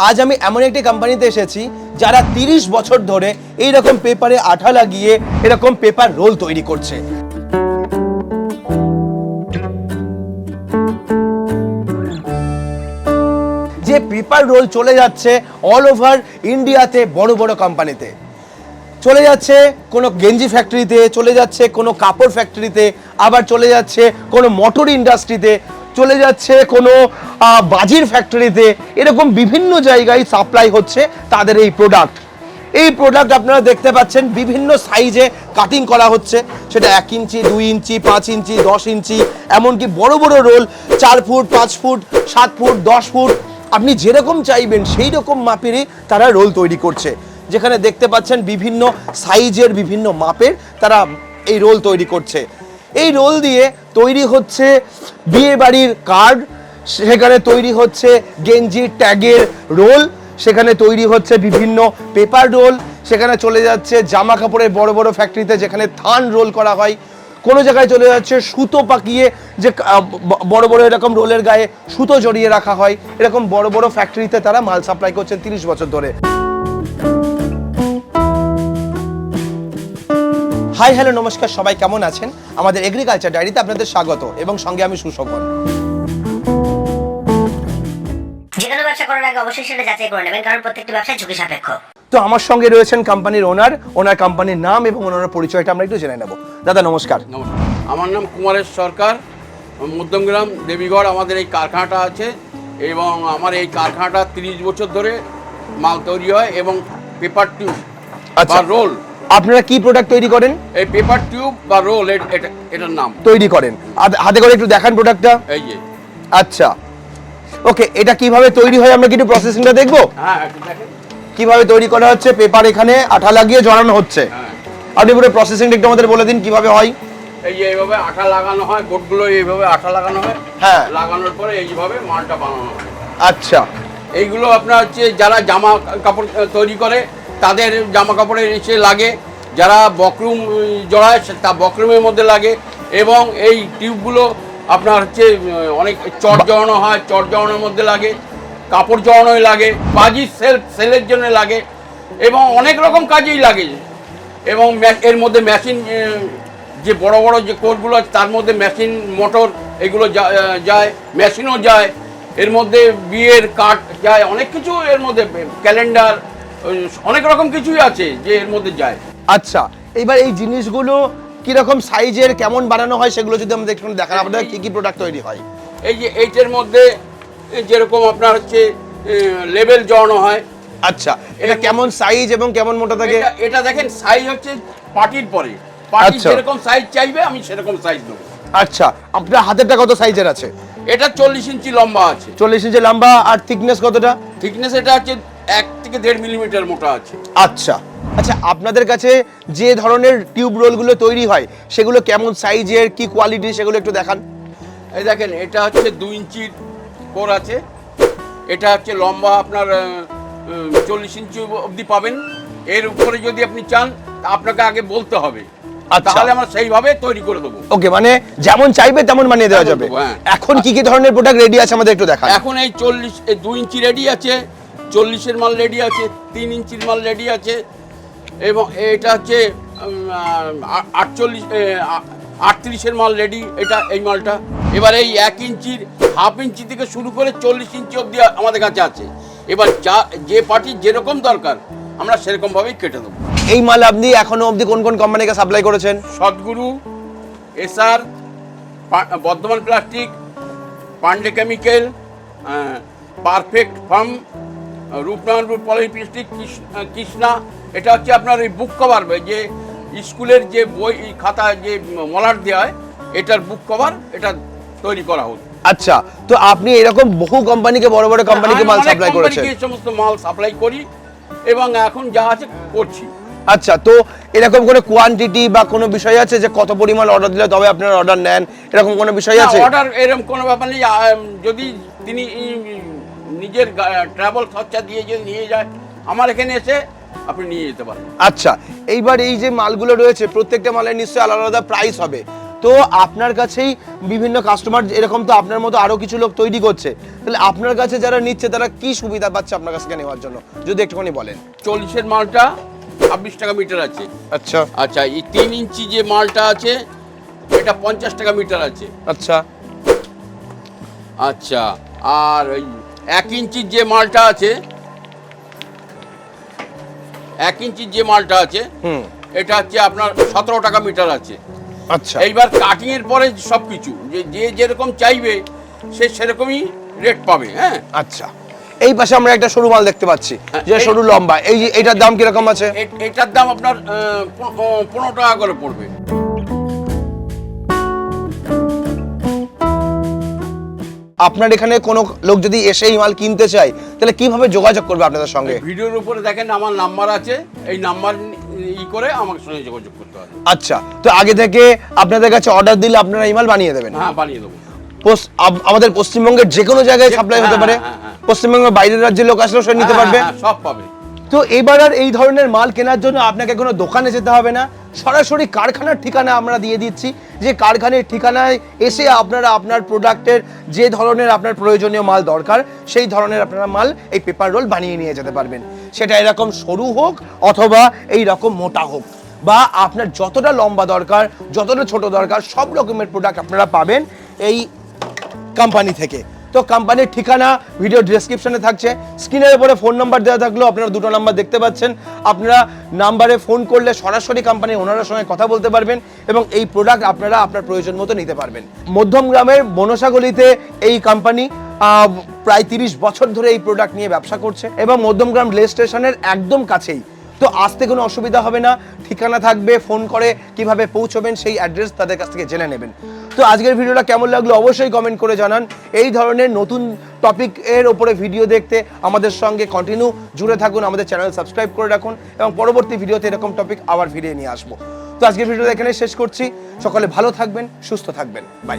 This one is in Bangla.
আজ আমি এমন একটি কোম্পানিতে এসেছি যারা তিরিশ বছর ধরে এই রকম পেপারে আঠা লাগিয়ে এরকম পেপার রোল তৈরি করছে। যে পেপার রোল চলে যাচ্ছে অল ওভার ইন্ডিয়াতে বড় বড় কোম্পানিতে চলে যাচ্ছে কোনো গেঞ্জি ফ্যাক্টরিতে চলে যাচ্ছে কোনো কাপড় ফ্যাক্টরিতে আবার চলে যাচ্ছে কোনো মোটর ইন্ডাস্ট্রিতে চলে যাচ্ছে কোনো বাজির ফ্যাক্টরিতে এরকম বিভিন্ন জায়গায় সাপ্লাই হচ্ছে তাদের এই প্রোডাক্ট এই প্রোডাক্ট আপনারা দেখতে পাচ্ছেন, বিভিন্ন সাইজে কাটিং করা হচ্ছে। সেটা এক ইঞ্চি, দুই ইঞ্চি, পাঁচ ইঞ্চি, দশ ইঞ্চি, এমনকি বড় বড় রোল চার ফুট, পাঁচ ফুট, সাত ফুট, দশ ফুট। আপনি যেরকম চাইবেন সেই রকম মাপেরই তারা রোল তৈরি করছে। যেখানে দেখতে পাচ্ছেন বিভিন্ন সাইজের বিভিন্ন মাপের তারা এই রোল তৈরি করছে। এই রোল দিয়ে তৈরি হচ্ছে বিয়ে বাড়ির কার্ড, সেখানে তৈরি হচ্ছে গেঞ্জি ট্যাগের রোল, সেখানে তৈরি হচ্ছে বিভিন্ন পেপার রোল, সেখানে চলে যাচ্ছে জামা কাপড়ের বড় বড় ফ্যাক্টরিতে যেখানে থান রোল করা হয়। কোনো জায়গায় চলে যাচ্ছে সুতো পাকিয়ে যে বড় বড় এরকম রোলের গায়ে সুতো জড়িয়ে রাখা হয়। এরকম বড় বড় ফ্যাক্টরিতে তারা মাল সাপ্লাই করছেন তিরিশ বছর ধরে। হাই হ্যালো নমস্কার সবাই কেমন আছেন? আমাদের এগ্রিকালচার ডায়েরিতে আপনাদের স্বাগত এবং সঙ্গে আমি সুশোভন। যে কোনো ব্যবসা করার আগে অবশ্যই সেটা যাচাই করে নেবেন কারণ প্রত্যেকটি ব্যবসায় ঝুঁকি সাপেক্ষ। তো আমার সঙ্গে রয়েছেন কোম্পানির ওনার ওনার কোম্পানির নাম এবং ওনার পরিচয়টা আমরা একটু জেনে নেব। দাদা নমস্কার। নমস্কার। আমার নাম কুমারেশ সরকার মধ্যমগ্রাম দেবীগড় আমাদের এই কারখানাটা আছে এবং আমার এই কারখানাটা তিরিশ বছর ধরে মাল তৈরি হয় এবং পেপার টিউব আচ্ছা। বা রোল আপনারা কি প্রোডাক্ট তৈরি করেন? এই পেপার টিউব বা রোল এটা এটার নাম। তৈরি করেন। হাতে- করে একটু দেখান প্রোডাক্টটা এই যে। আচ্ছা। ওকে এটা কীভাবে তৈরি হয় আমরা কি একটু প্রসেসিংটা দেখব? হ্যাঁ কীভাবে তৈরি করা হচ্ছে? পেপার এখানে আঠা লাগিয়ে জড়ানো হচ্ছে। হ্যাঁ। আপনি পুরো প্রসেসিংটা একটু আমাদের বলে দিন কীভাবে হয়। এই যে এইভাবে আঠা লাগানো হয় বোর্ডগুলো এইভাবে আঠা লাগানো হয়। হ্যাঁ। লাগানোর পরে এইভাবে মালটা বানানো হয়। আচ্ছা। এইগুলো আপনার হচ্ছে যারা জামা কাপড় তৈরি করে তাদের জামা কাপড়ে এসে লাগে, যারা বকরুম জড়ায় তা বকরুমের মধ্যে লাগে এবং এই টিউবগুলো আপনার হচ্ছে অনেক চট জড়ানো হয়, চট জড়ানোর মধ্যে লাগে, কাপড় জড়ানোয় লাগে, বাজি সেল, সেলের জন্য লাগে এবং অনেক রকম কাজেই লাগে। এবং এর মধ্যে মেশিন যে বড় বড় যে কোর্টগুলো আছে, তার মধ্যে মেশিন, মোটর এগুলো যায়, মেশিনও যায়। এর মধ্যে বিয়ের কাঠ যায়, অনেক কিছু এর মধ্যে, ক্যালেন্ডার অনেক রকম কিছুই আছে যে এর মধ্যে যায়। আচ্ছা এবার এই জিনিসগুলো কীরকম সাইজের কেমন বানানো হয় সেগুলো যদি আমাদের একটু দেখান আপনাদের কি কি প্রোডাক্ট তৈরি হয়? এই যে এইটার মধ্যে যেরকম আপনার হচ্ছে লেভেল জড়ানো হয়। আচ্ছা এটা কেমন সাইজ এবং কেমন মোটা থাকে? এটা এটা দেখেন সাইজ হচ্ছে পার্টির পরে। পার্টি আচ্ছা। যেরকম সাইজ চাইবে আমি সেরকম সাইজ দেবো আচ্ছা আপনার হাতেরটা কত সাইজের আছে? এটা চল্লিশ ইঞ্চি লম্বা আছে। চল্লিশ ইঞ্চি লম্বা আর থিকনেস কতটা? থিকনেস এটা হচ্ছে এক থেকে দেড় মিলিমিটার মোটা আছে। আচ্ছা। আচ্ছা আপনাদের কাছে যে ধরনের টিউব রোলগুলো তৈরি হয় সেগুলো কেমন সাইজের কি কোয়ালিটি সেগুলো একটু দেখান। এই দেখেন এটা হচ্ছে দু ইঞ্চির কোর আছে। এটা হচ্ছে লম্বা আপনার চল্লিশ ইঞ্চি অবধি পাবেন। এর উপরে যদি আপনি চান আপনাকে আগে বলতে হবে। আচ্ছা। তাহলে আমরা সেইভাবে তৈরি করে দেবো। ওকে মানে যেমন চাইবে তেমন বানিয়ে দেওয়া যাবে। হ্যাঁ। এখন কি কি ধরনের প্রোডাক্ট রেডি আছে আমাদের একটু দেখান। এখন এই চল্লিশ এই দু ইঞ্চি রেডি আছে। চল্লিশের মাল রেডি আছে তিন ইঞ্চির মাল রেডি আছে এবং এটা হচ্ছে আটচল্লিশ আটত্রিশের মাল রেডি এটা এই মালটা। এবার এই এক ইঞ্চির হাফ ইঞ্চি থেকে শুরু করে চল্লিশ ইঞ্চি অবধি আমাদের কাছে আছে। এবার যা যে পার্টির যেরকম দরকার আমরা সেরকমভাবেই কেটে দেবো। এই মাল আপনি এখনও অবধি কোন কোন কোম্পানিকে সাপ্লাই করেছেন? Sadguru SR Bardhaman plastic Pandey chemical perfect firm Rupnarayanpur polyplastic Krishna এটা হচ্ছে আপনার এই বুক কভার যে স্কুলের যে বই খাতা যে মলার দেওয়া হয় এটার বুক কভার এটা তৈরি করা হতো। আচ্ছা তো আপনি এরকম বহু কোম্পানিকে বড় বড় কোম্পানিকে মাল সাপ্লাই করেছেন। এই সমস্ত মাল সাপ্লাই করি এবং এখন যা আছে করছি। আচ্ছা তো এরকম কোনো কোয়ান্টিটি বা কোনো বিষয় আছে যে কত পরিমাণ অর্ডার দিলে তবে আপনারা অর্ডার নেন? এরকম কোনো বিষয় আছে? অর্ডার এরকম কোনো ব্যাপার নেই যদি তিনি নিজের ট্রাভেল খরচা দিয়ে যদি নিয়ে যায় আমার এখানে এসে আপনি নিয়ে যেতে পারেন। আচ্ছা এইবার এই যে মালগুলো রয়েছে প্রত্যেকটা মালের নিশ্চয়ই আলাদা আলাদা প্রাইস হবে। তো আপনার কাছেই বিভিন্ন কাস্টমার এরকম তো আপনার মতো আরও কিছু লোক তৈরি করছে। তাহলে আপনার কাছে যারা নিচ্ছে তারা কি সুবিধা পাচ্ছে আপনার কাছ থেকে নেওয়ার জন্য? যদি একটুখানি বলেন। চল্লিশের মালটা ছাব্বিশ টাকা মিটার আছে। আচ্ছা। আচ্ছা এই তিন ইঞ্চি যে মালটা আছে এটা পঞ্চাশ টাকা মিটার আছে। আচ্ছা। আচ্ছা আর ওই এক ইঞ্চির যে মালটা আছে এক ইঞ্চির যে মালটা আছে হুম। এটা হচ্ছে আপনার সতেরো টাকা মিটার আছে। আচ্ছা। এইবার কাটিং এর পরে সব কিছু যে যে যেরকম চাইবে সে সেরকমই রেট পাবে হ্যাঁ? আচ্ছা। এই পাশে আমরা একটা সরু মাল দেখতে পাচ্ছি হ্যাঁ, যে সরু লম্বা। এই এটার দাম কীরকম আছে? এটার দাম আপনার পনেরো টাকা করে পড়বে। আপনার এখানে কোনো লোক যদি এসে এই মাল কিনতে চায় তাহলে কীভাবে যোগাযোগ করবে আপনাদের সঙ্গে? ভিডিওর উপরে দেখেন আমার নাম্বার আছে এই নাম্বার ই করে আমার সঙ্গে যোগাযোগ করতে হবে। আচ্ছা তো আগে থেকে আপনাদের কাছে অর্ডার দিলে আপনারা এই মাল বানিয়ে দেবেন? হ্যাঁ বানিয়ে দেবো। আমাদের পশ্চিমবঙ্গের যে কোনো জায়গায় সাপ্লাই হতে হ্যাঁ, পারে। হ্যাঁ, হ্যাঁ। পশ্চিমবঙ্গের বাইরের রাজ্যের লোক আসলেও সে নিতে পারবে। সব পাবে। তো এবার আর এই ধরনের মাল কেনার জন্য আপনাকে কোনো দোকানে যেতে হবে না? সরাসরি কারখানার ঠিকানা আমরা দিয়ে দিচ্ছি। যে কারখানার ঠিকানায় এসে আপনারা আপনার প্রোডাক্টের যে ধরনের আপনার প্রয়োজনীয় মাল দরকার, সেই ধরনের আপনারা মাল এই পেপার রোল বানিয়ে নিয়ে যেতে পারবেন। সেটা এরকম সরু হোক অথবা এই রকম মোটা হোক বা আপনার যতটা লম্বা দরকার, যতটা ছোট দরকার, সব রকমের প্রোডাক্ট আপনারা পাবেন এই কোম্পানি থেকে। তো কোম্পানির ঠিকানা ভিডিও ডেসক্রিপশনে থাকছে। স্ক্রিনের উপরে ফোন নাম্বার দেওয়া থাকলেও আপনারা দুটো নাম্বার দেখতে পাচ্ছেন। আপনারা নাম্বারে ফোন করলে সরাসরি কোম্পানির ওনারের সঙ্গে কথা বলতে পারবেন এবং এই প্রোডাক্ট আপনারা আপনার প্রয়োজন মতো নিতে পারবেন। মধ্যম গ্রামের মনসাগলিতে এই কোম্পানি প্রায় তিরিশ বছর ধরে এই প্রোডাক্ট নিয়ে ব্যবসা করছে এবং মধ্যমগ্রাম রেল স্টেশনের একদম কাছেই। তো আসতে কোনো অসুবিধা হবে না। ঠিকানা থাকবে ফোন করে কীভাবে পৌঁছবেন সেই অ্যাড্রেস তাদের কাছ থেকে জেনে নেবেন। তো আজকের ভিডিওটা কেমন লাগল অবশ্যই কমেন্ট করে জানান। এই ধরনের নতুন টপিক এর ওপরে ভিডিও দেখতে আমাদের সঙ্গে কন্টিনিউ জুড়ে থাকুন, আমাদের চ্যানেল সাবস্ক্রাইব করে রাখুন এবং পরবর্তী ভিডিওতে এরকম টপিক আবার ফিরিয়ে নিয়ে আসব। তো আজকের ভিডিওটা এখানে শেষ করছি। সকলে ভালো থাকবেন, সুস্থ থাকবেন। বাই